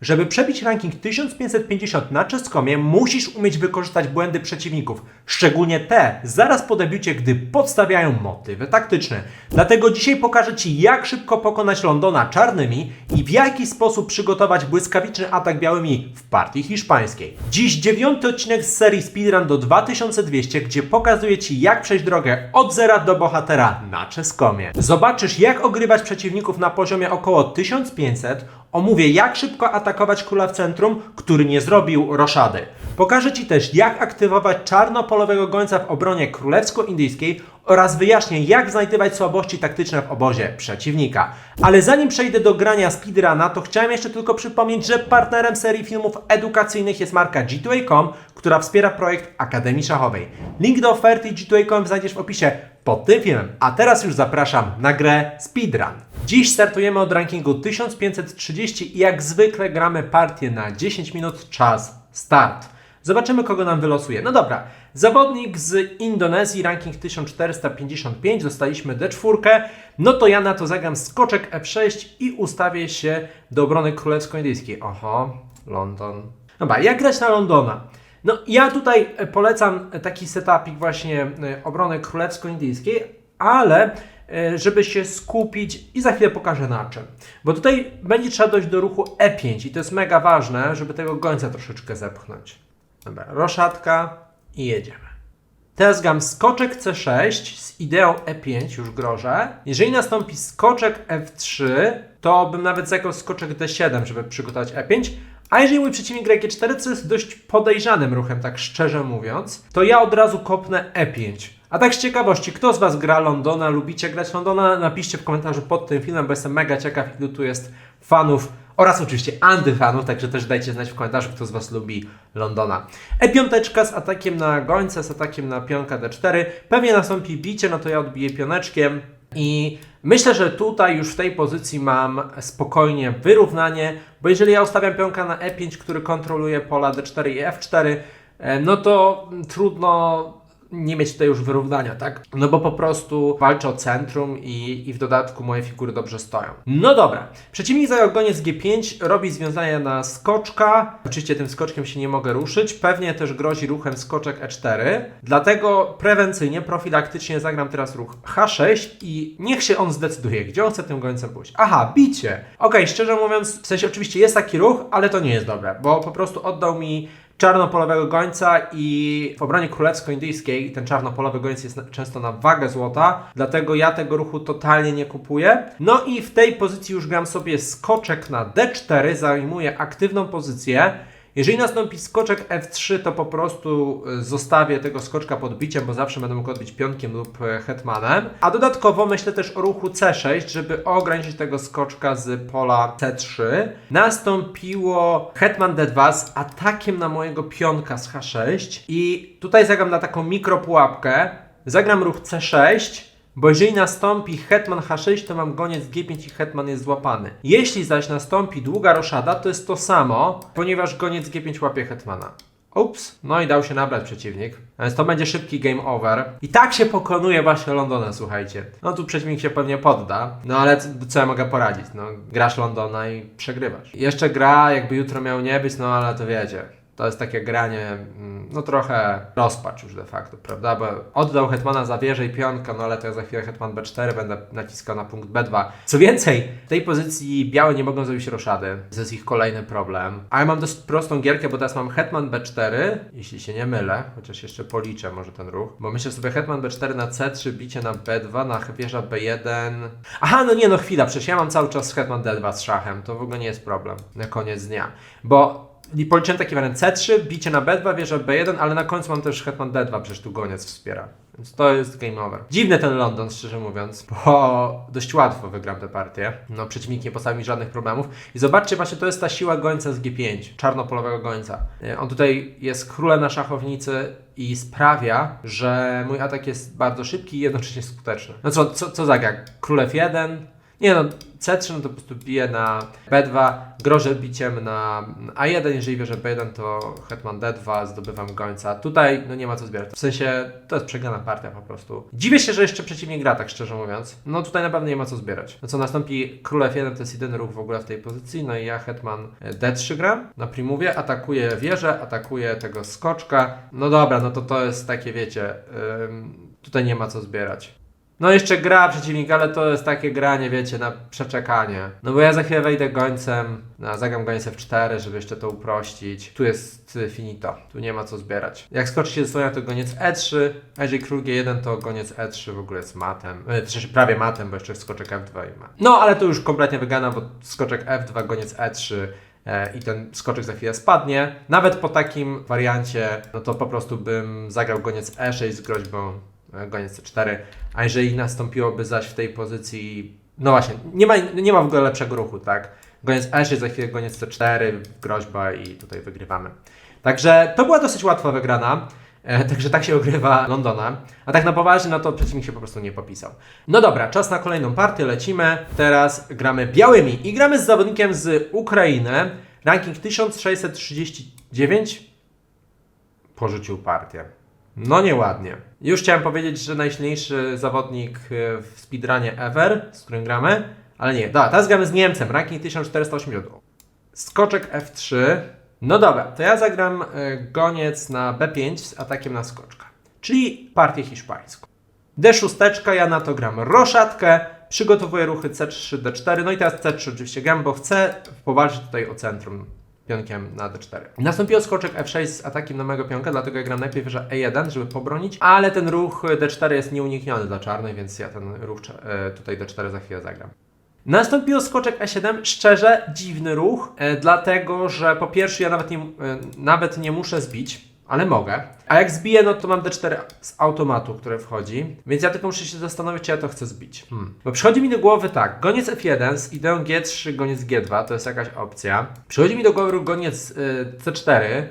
Żeby przebić ranking 1550 na czeskomie, musisz umieć wykorzystać błędy przeciwników, szczególnie te zaraz po debiucie, gdy podstawiają motywy taktyczne. Dlatego dzisiaj pokażę Ci, jak szybko pokonać Londona czarnymi i w jaki sposób przygotować błyskawiczny atak białymi w partii hiszpańskiej. Dziś dziewiąty odcinek z serii Speedrun do 2200, gdzie pokazuję Ci, jak przejść drogę od zera do bohatera na czeskomie. Zobaczysz, jak ogrywać przeciwników na poziomie około 1500, Omówię, jak szybko atakować króla w centrum, który nie zrobił roszady. Pokażę Ci też, jak aktywować czarnopolowego gońca w obronie królewsko-indyjskiej oraz wyjaśnię, jak znajdywać słabości taktyczne w obozie przeciwnika. Ale zanim przejdę do grania speedruna, to chciałem jeszcze tylko przypomnieć, że partnerem serii filmów edukacyjnych jest marka G2A.com, która wspiera projekt Akademii Szachowej. Link do oferty G2A.com znajdziesz w opisie pod tym filmem. A teraz już zapraszam na grę Speedrun. Dziś startujemy od rankingu 1530 i jak zwykle gramy partię na 10 minut, czas start. Zobaczymy kogo nam wylosuje. No dobra, zawodnik z Indonezji, ranking 1455, dostaliśmy D4, no to ja na to zagram skoczek F6 i ustawię się do obrony królewsko-indyjskiej. Oho, London. Dobra, jak grać na Londona? No ja tutaj e, polecam taki setupik właśnie e, obrony królewsko-indyjskiej, ale e, żeby się skupić i za chwilę pokażę na czym. Bo tutaj będzie trzeba dojść do ruchu E5 i to jest mega ważne, żeby tego gońca troszeczkę zepchnąć. Dobra, roszatka i jedziemy. Teraz gram skoczek C6 z ideą E5, już grożę. Jeżeli nastąpi skoczek F3, to bym nawet zagrał skoczek D7, żeby przygotować E5. A jeżeli mój przeciwnik gra G4, co jest dość podejrzanym ruchem, tak szczerze mówiąc, to ja od razu kopnę E5. A tak z ciekawości, kto z Was gra Londona, lubicie grać Londona? Napiszcie w komentarzu pod tym filmem, bo jestem mega ciekaw, ilu tu jest fanów oraz oczywiście antyfanów, także też dajcie znać w komentarzu, kto z Was lubi Londona. E5 z atakiem na gońca, z atakiem na pionka D4. Pewnie nastąpi bicie, no to ja odbiję pioneczkiem. I myślę, że tutaj już w tej pozycji mam spokojnie wyrównanie, bo jeżeli ja ustawiam pionka na E5, który kontroluje pola D4 i F4, e, no to trudno nie mieć tutaj już wyrównania, tak? No bo po prostu walczę o centrum i, i w dodatku moje figury dobrze stoją. No dobra, przeciwnik zajął goniec G5, robi związania na skoczka. Oczywiście tym skoczkiem się nie mogę ruszyć. Pewnie też grozi ruchem skoczek E4. Dlatego prewencyjnie, profilaktycznie zagram teraz ruch H6 i niech się on zdecyduje, gdzie on chce tym gońcem pójść. Aha, bicie. Okej, szczerze mówiąc, w sensie oczywiście jest taki ruch, ale to nie jest dobre, bo po prostu oddał mi czarnopolowego gońca i w obronie królewsko-indyjskiej ten czarnopolowy gońc jest często na wagę złota, dlatego ja tego ruchu totalnie nie kupuję. No i w tej pozycji już gram sobie skoczek na D4, zajmuję aktywną pozycję. Jeżeli nastąpi skoczek F3, to po prostu y, zostawię tego skoczka pod biciem, bo zawsze będę mógł odbić pionkiem lub e, hetmanem. A dodatkowo myślę też o ruchu C6, żeby ograniczyć tego skoczka z pola C3. Nastąpiło hetman D2 z atakiem na mojego pionka z H6 i tutaj zagram na taką mikropułapkę. Zagram ruch C6, bo jeżeli nastąpi hetman H6, to mam goniec G5 i hetman jest złapany. Jeśli zaś nastąpi długa roszada, to jest to samo, ponieważ goniec G5 łapie hetmana. Ups, no i dał się nabrać przeciwnik. Więc to będzie szybki game over. I tak się pokonuje właśnie Londona, słuchajcie. No tu przeciwnik się pewnie podda, no ale co, co ja mogę poradzić? No grasz Londona i przegrywasz. Jeszcze gra, jakby jutro miał nie być, no ale to wiecie. To jest takie granie, mm, no trochę rozpacz już de facto, prawda? Bo oddał Hetmana za wieżę i pionka, no ale to ja za chwilę Hetman B4 będę naciskał na punkt B2. Co więcej, w tej pozycji białe nie mogą zrobić roszady. To jest ich kolejny problem. A ja mam dość prostą gierkę, bo teraz mam Hetman B4, jeśli się nie mylę, chociaż jeszcze policzę może ten ruch. Bo myślę sobie Hetman B4 na C3, bicie na B2, na wieża B1. Aha, no nie, no chwila, przecież ja mam cały czas Hetman D2 z szachem, to w ogóle nie jest problem na koniec dnia. Bo i policzyłem taki wariant C3, bicie na B2, wieża B1, ale na końcu mam też hetman D2, przecież tu goniec wspiera. Więc to jest game over. Dziwny ten London, szczerze mówiąc, bo dość łatwo wygram tę partię. No, przeciwnik nie postawi mi żadnych problemów. I zobaczcie, właśnie to jest ta siła gońca z G5, czarnopolowego gońca. E, On tutaj jest królem na szachownicy i sprawia, że mój atak jest bardzo szybki i jednocześnie skuteczny. No co, co, co zagra? Król F1, Nie no, C3 no to po prostu bije na B2, grożę biciem na A1, jeżeli wierzę B1 to hetman D2, zdobywam gońca. Tutaj no nie ma co zbierać. W sensie to jest przegrana partia po prostu. Dziwię się, że jeszcze przeciwnik gra, tak szczerze mówiąc. No tutaj naprawdę nie ma co zbierać. No co nastąpi król F1 to jest jedyny ruch w ogóle w tej pozycji, no i ja hetman D3 gram na primowie, atakuję wieżę, atakuję tego skoczka. No dobra, no to to jest takie wiecie, tutaj nie ma co zbierać. No jeszcze gra przeciwnik, ale to jest takie granie, wiecie, na przeczekanie. No bo ja za chwilę wejdę gońcem, no, zagram gońcem w 4, żeby jeszcze to uprościć. Tu jest finito, tu nie ma co zbierać. Jak skoczy się zasłania, to goniec E3, a jeżeli król G1, to goniec E3 w ogóle jest matem. E, prawie matem, bo jeszcze skoczek F2 i ma. No ale to już kompletnie wygana, bo skoczek F2, goniec E3 e, i ten skoczek za chwilę spadnie. Nawet po takim wariancie, no to po prostu bym zagrał goniec E6 z groźbą goniec C4, a jeżeli nastąpiłoby zaś w tej pozycji, no właśnie, nie ma, nie ma w ogóle lepszego ruchu, tak? Goniec E6, za chwilę goniec C4, groźba i tutaj wygrywamy. Także to była dosyć łatwa wygrana. E, także tak się ogrywa Londona. A tak na poważnie, no to przeciwnik się po prostu nie popisał. No dobra, czas na kolejną partię, lecimy. Teraz gramy białymi i gramy z zawodnikiem z Ukrainy. Ranking 1639. Porzucił partię. No nieładnie. Już chciałem powiedzieć, że najsilniejszy zawodnik e, w speedrunie ever, z którym gramy, ale nie. Dobra, teraz gramy z Niemcem, ranking 1480. Skoczek F3. No dobra, to ja zagram e, goniec na B5 z atakiem na skoczka, czyli partię hiszpańską. D6, ja na to gram roszatkę, przygotowuję ruchy C3, D4, no i teraz C3 oczywiście gram, bo chcę powalczyć tutaj o centrum pionkiem na D4. Nastąpiło skoczek F6 z atakiem na mego pionka, dlatego ja gram najpierw wieża E1, żeby pobronić, ale ten ruch D4 jest nieunikniony dla czarnej, więc ja ten ruch e, tutaj D4 za chwilę zagram. Nastąpiło skoczek E7, szczerze dziwny ruch, e, dlatego że po pierwsze ja nawet nie, e, nawet nie muszę zbić, ale mogę. A jak zbiję, no to mam D4 z automatu, które wchodzi, więc ja tylko muszę się zastanowić, czy ja to chcę zbić. Hmm. Bo przychodzi mi do głowy tak, goniec F1 z ideą G3, goniec G2, to jest jakaś opcja. Przychodzi mi do głowy goniec y, C4,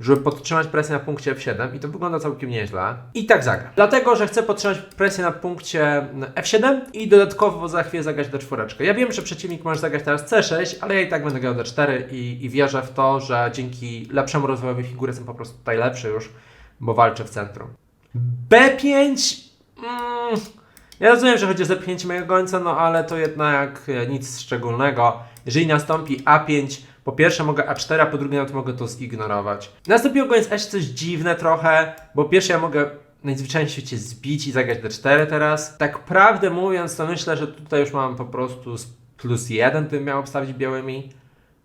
żeby podtrzymać presję na punkcie F7 i to wygląda całkiem nieźle. I tak zagram. Dlatego, że chcę podtrzymać presję na punkcie F7 i dodatkowo za chwilę zagrać D4. Ja wiem, że przeciwnik może zagrać teraz C6, ale ja i tak będę grał D4 i, i wierzę w to, że dzięki lepszemu rozwojowi figury jestem po prostu tutaj lepszy już, bo walczę w centrum. B5... Mm, ja rozumiem, że chodzi o zepchnięcie mojego gońca, no ale to jednak e, nic szczególnego. Jeżeli nastąpi A5, po pierwsze mogę A4, a po drugie nawet mogę to zignorować. Nastąpiło goniec S coś dziwne trochę, bo pierwsze ja mogę najzwyczajniej w zbić i zagrać D4 teraz. Tak prawdę mówiąc, to myślę, że tutaj już mam po prostu plus jeden, bym miał obstawić białymi.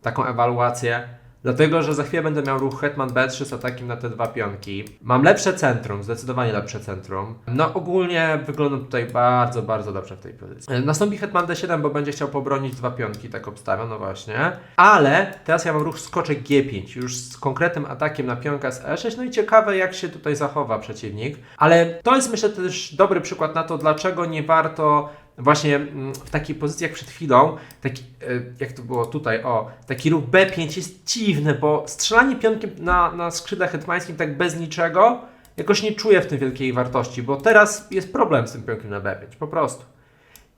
Taką ewaluację. Dlatego, że za chwilę będę miał ruch Hetman B3 z atakiem na te dwa pionki. Mam lepsze centrum, zdecydowanie lepsze centrum. No ogólnie wyglądam tutaj bardzo, bardzo dobrze w tej pozycji. E, Nastąpi Hetman D7, bo będzie chciał pobronić dwa pionki, tak obstawiam, no właśnie. Ale teraz ja mam ruch skoczek G5, już z konkretnym atakiem na pionka z E6, no i ciekawe jak się tutaj zachowa przeciwnik. Ale to jest myślę też dobry przykład na to, dlaczego nie warto właśnie mm, w takiej pozycji jak przed chwilą, taki, e, jak to było tutaj, o, taki ruch B5 jest dziwny, bo strzelanie pionkiem na, na skrzydle hetmańskim tak bez niczego, jakoś nie czuję w tym wielkiej wartości, bo teraz jest problem z tym pionkiem na B5, po prostu.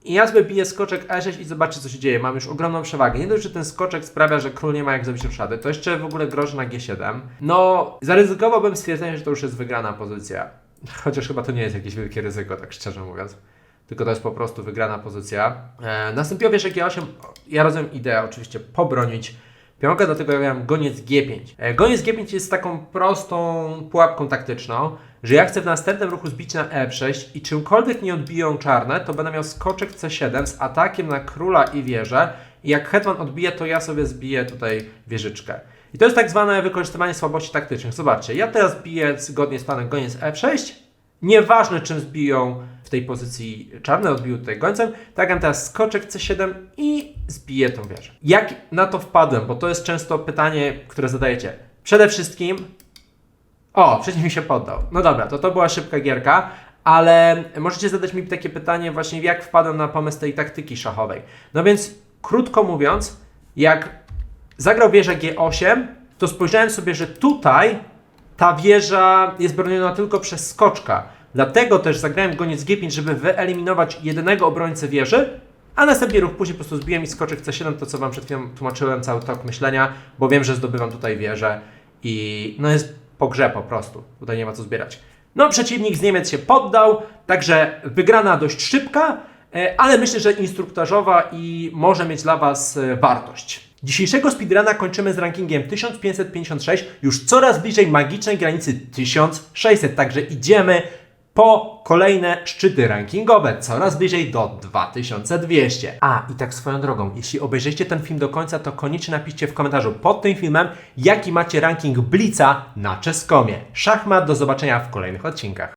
I ja sobie biję skoczek E6 i zobaczę co się dzieje. Mam już ogromną przewagę. Nie dość, że ten skoczek sprawia, że król nie ma jak zrobić ruszady, to jeszcze w ogóle groży na G7. No, zaryzykowałbym stwierdzenie, że to już jest wygrana pozycja. Chociaż chyba to nie jest jakieś wielkie ryzyko, tak szczerze mówiąc tylko to jest po prostu wygrana pozycja. E, nastąpiło wieża G8, ja rozumiem ideę oczywiście pobronić pionka, dlatego ja miałem goniec G5. E, goniec G5 jest taką prostą pułapką taktyczną, że ja chcę w następnym ruchu zbić na E6 i czymkolwiek nie odbiją czarne, to będę miał skoczek C7 z atakiem na króla i wieżę i jak hetman odbije, to ja sobie zbiję tutaj wieżyczkę. I to jest tak zwane wykorzystywanie słabości taktycznych. Zobaczcie, ja teraz biję zgodnie z planem goniec F6, Nieważne czym zbiją w tej pozycji czarne, odbił tutaj gońcem. Mam teraz skoczek C7 i zbiję tą wieżę. Jak na to wpadłem? Bo to jest często pytanie, które zadajecie. Przede wszystkim... O, przeciwnik mi się poddał. No dobra, to to była szybka gierka, ale możecie zadać mi takie pytanie właśnie, jak wpadłem na pomysł tej taktyki szachowej. No więc, krótko mówiąc, jak zagrał wieżę G8, to spojrzałem sobie, że tutaj ta wieża jest broniona tylko przez skoczka. Dlatego też zagrałem goniec G5, żeby wyeliminować jedynego obrońcę wieży a następnie ruch później po prostu zbiłem i skoczy w C7, to co Wam przed chwilą tłumaczyłem, cały tok myślenia, bo wiem, że zdobywam tutaj wieżę i no jest po grze po prostu, tutaj nie ma co zbierać. No przeciwnik z Niemiec się poddał, także wygrana dość szybka, e, ale myślę, że instruktażowa i może mieć dla Was e, wartość. Dzisiejszego speedruna kończymy z rankingiem 1556, już coraz bliżej magicznej granicy 1600, także idziemy po kolejne szczyty rankingowe, coraz bliżej do 2200. A, i tak swoją drogą, jeśli obejrzycie ten film do końca, to koniecznie napiszcie w komentarzu pod tym filmem, jaki macie ranking Blica na Czeskomie. Szachmat, do zobaczenia w kolejnych odcinkach.